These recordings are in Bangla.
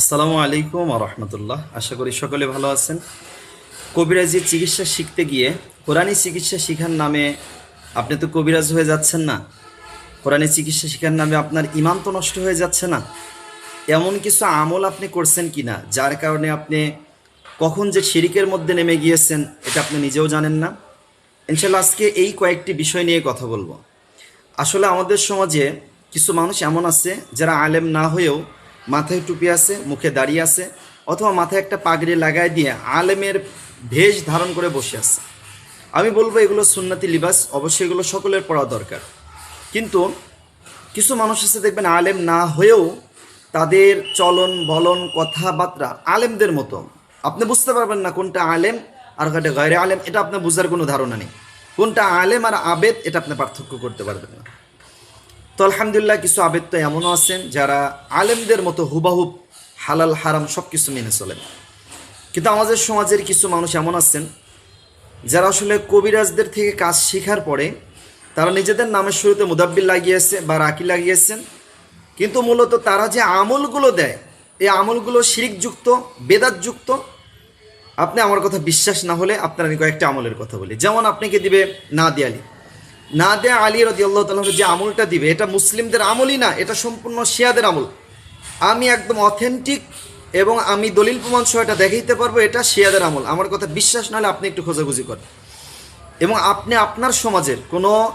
আসসালামু আলাইকুম রহমতুল্লাহ। আশা করি সকলে ভালো আছেন। কবিরাজি চিকিৎসা শিখতে গিয়ে কোরআনী চিকিৎসা শিখার নামে আপনি তো কবিরাজ হয়ে যাচ্ছেন না। কোরআনী চিকিৎসা শিখার নামে আপনার ইমান তো নষ্ট হয়ে যাচ্ছে না। এমন কিছু আমল আপনি করছেন কি না যার কারণে আপনি কখন যে শিরিকের মধ্যে নেমে গিয়েছেন, এটা আপনি নিজেও জানেন না। ইনশাল্লাহ আজকে এই কয়েকটি বিষয় নিয়ে কথা বলব। আসলে আমাদের সমাজে কিছু মানুষ এমন আছে যারা আলেম না হয়েও মাথায় টুপি আছে, মুখে দাঁড়িয়ে আছে, অথবা মাথায় একটা পাগড়ি লাগাই দিয়ে আলেমের ভেষ ধারণ করে বসে আছে। আমি বলব এগুলো সুন্নতি লিবাস, অবশ্যই এগুলো সকলের পড়া দরকার। কিন্তু কিছু মানুষ আছে দেখবেন আলেম না হয়েও তাদের চলন, বলন, কথাবার্তা আলেমদের মতো। আপনি বুঝতে পারবেন না কোনটা আলেম আর কোনটা গায়রে আলেম, এটা আপনার বোঝার কোনো ধারণা নেই। কোনটা আলেম আর আবেদ, এটা আপনি পার্থক্য করতে পারবেন না। তো আলহামদুলিল্লাহ, কিছু আবেদ তো এমনও আছেন যারা আলেমদের মতো হুবাহুব, হালাল, হারাম সব কিছু মেনে চলেন। কিন্তু আমাদের সমাজের কিছু মানুষ এমন আছেন যারা আসলে কবিরাজদের থেকে কাজ শেখার পরে তারা নিজেদের নামের শুরুতে মুদাব্বিল লাগিয়েছে বা রাকি লাগিয়েছেন কিন্তু মূলত তারা যে আমলগুলো দেয়, এই আমলগুলো শিরিকযুক্ত, বেদাতযুক্ত, আপনি আমার কথা বিশ্বাস না হলে আপনার আমি কয়েকটা আমলের কথা বলি। যেমন আপনাকে দিবে না দে আলী না দে আলী রদি আল্লাহ তালাহ যে আমলটা দিবে, এটা মুসলিমদের আমলই না, এটা সম্পূর্ণ শিয়াদের আমল। আমি একদম অথেন্টিক এবং আমি দলিল প্রমাণ সহ এটা দেখাইতে পারব, এটা শিয়াদের আমল। আমার কথা বিশ্বাস না হলে আপনি একটু খোঁজাখুঁজি করেন। এবং আপনি আপনার সমাজের কোনো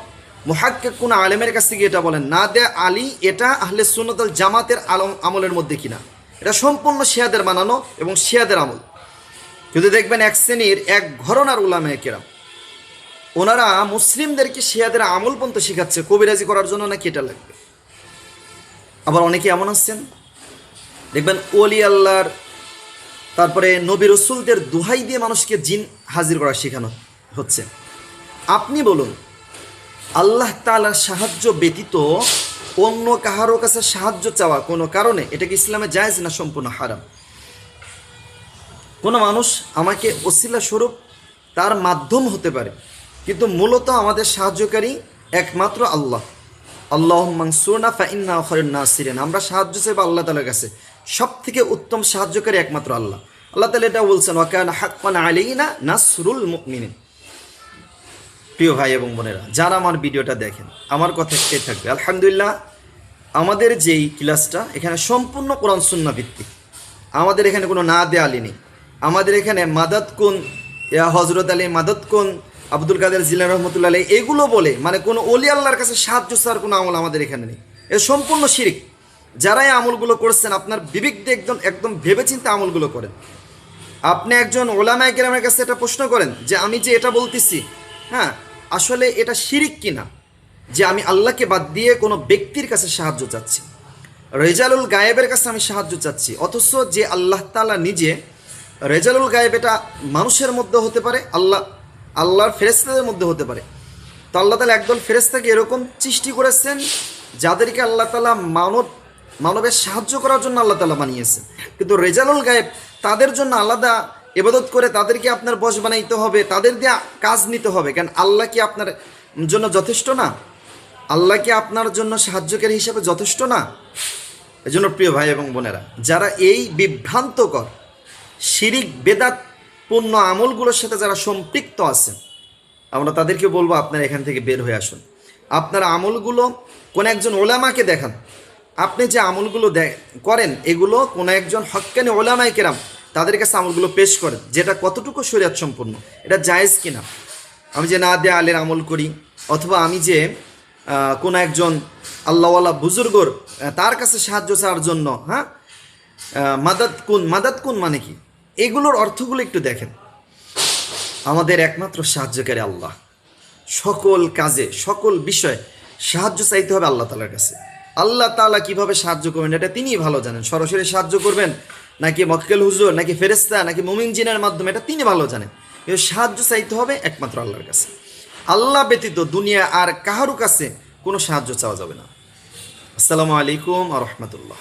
মহাক্কে কোনো আলেমের কাছ থেকে এটা বলেন, না দে আলী এটা আহলে সুনতল জামাতের আলম আমলের মধ্যে কিনা। এটা সম্পূর্ণ শিয়াদের বানানো এবং শিয়াদের আমল। কিন্তু দেখবেন এক শ্রেণির এক ঘরনার উলামে কেরাম ওনারা মুসলিমদেরকে শিয়াদের আমল পর্যন্ত শেখাচ্ছে, কবিরাজি করার জন্য নাকি এটা লাগবে? আবার অনেকে এমন আসছেন, দেখবেন ওলি আল্লাহর, তারপরে নবী রসুলদের দোহাই দিয়ে মানুষকে জিন হাজির করা শেখানো হচ্ছে। আপনি বলুন, আল্লাহ তালার সাহায্য ব্যতীত অন্য কাহারো কাছে সাহায্য চাওয়া কোনো কারণে? এটা কি ইসলামে জায়েজ না সম্পূর্ণ হারাম? কোনো মানুষ আমাকে ওসিলা স্বরূপ তার মাধ্যম হতে পারে কিন্তু মূলত আমাদের সাহায্যকারী একমাত্র আল্লাহ। আল্লাহ মাংসুরনা ফাইন্না খরেন নাসিরেন। আমরা সাহায্য চাইব আল্লাহ তালার কাছে। সব থেকে উত্তম সাহায্যকারী একমাত্র আল্লাহ। আল্লাহ তালা এটা বলছেন, ওয়াকান হাক্কান আলাইনা নাসরুল মুমিনিন। প্রিয় ভাই এবং বোনেরা, যারা আমার ভিডিওটা দেখেন, আমার কথা একটাই থাকবে। আলহামদুলিল্লাহ, আমাদের যেই ক্লাসটা, এখানে সম্পূর্ণ কোরআন সুন্না ভিত্তিক। আমাদের এখানে কোনো না দে আলী নেই। আমাদের এখানে মাদাত কুন হজরত আলী মাদাত কুন আব্দুল কাদের জিলা রহমতুল্লাহ এগুলো বলে মানে কোনো অলি আল্লাহর কাছে সাহায্য চাওয়ার কোনো আমল আমাদের এখানে নেই। এ সম্পূর্ণ শিরিক। যারা এই আমলগুলো করছেন, আপনার বিবেক দিয়ে একদম একদম ভেবেচিন্তে আমলগুলো করেন। আপনি একজন ওলামায় গ্রামের কাছে এটা প্রশ্ন করেন যে, আমি যে এটা বলতেছি হ্যাঁ আসলে এটা শিরিক কিনা? যে, আমি আল্লাহকে বাদ দিয়ে কোনো ব্যক্তির কাছে সাহায্য চাচ্ছি। রেজালুল গায়েবের কাছে আমি সাহায্য চাচ্ছি। অথচ যে আল্লাহ তালা নিজে, রেজালুল গায়েব এটা মানুষের মধ্যে হতে পারে, আল্লাহ আল্লাহর ফেরেস্তাদের মধ্যে হতে পারে। তো আল্লাহ তালা একদল ফেরেস্তাকে এরকম সৃষ্টি করেছেন, যাদেরকে আল্লাহ তালা মানব মানবের সাহায্য করার জন্য আল্লাহ তালা বানিয়েছেন। কিন্তু রেজালুল গায়েব তাদের জন্য আলাদা এবাদত করে তাদেরকে আপনার বস বানাইতে হবে, তাদের দিয়ে কাজ নিতে হবে। কেন আল্লাহ কি আপনার জন্য যথেষ্ট না? আল্লাহ কি আপনার জন্য সাহায্যকারী হিসাবে যথেষ্ট না? এজন্য প্রিয় ভাই এবং বোনেরা, যারা এই বিভ্রান্তকর, শিরিক, বেদাত পূর্ণ আমলগুলোর সাথে যারা সম্পৃক্ত আছেন, আমরা তাদেরকে বলব আপনারা এখান থেকে বের হয়ে আসুন। আপনার আমলগুলো কোন একজন ওলামাকে দেখান। আপনি যে আমলগুলো করেন, এগুলো কোনো একজন হক্কানি ওলামাই কেরাম তাদের কাছে আমলগুলো পেশ করেন, যেটা কতটুকু শরীয়ত সম্পূর্ণ, এটা জায়েজ কিনা? আমি যে না দে আলের আমল করি, অথবা আমি যে কোনো একজন আল্লাহওয়ালা বুজুর্গর তার কাছে সাহায্য চাওয়ার জন্য হ্যাঁ? মাদাত কুন মাদাত কুন মানে কি? এগুলোর অর্থগুলো একটু দেখেন। আমাদের একমাত্র সাহায্যকারী আল্লাহ। সকল কাজে, সকল বিষয়ে সাহায্য চাইতে হবে আল্লাহ তালার কাছে। আল্লাহ তালা কীভাবে সাহায্য করবেন এটা তিনি ভালো জানেন। সরাসরি সাহায্য করবেন নাকি মক্কেল হুজুর, নাকি ফেরেস্তা নাকি মুমিন জিনের মাধ্যমে এটা তিনি ভালো জানেন। কিন্তু সাহায্য চাইতে হবে একমাত্র আল্লাহর কাছে। আল্লাহ ব্যতীত দুনিয়া আর কাহারও কাছে কোনো সাহায্য চাওয়া যাবে না। আসসালামু আলাইকুম আ রহমতুল্লাহ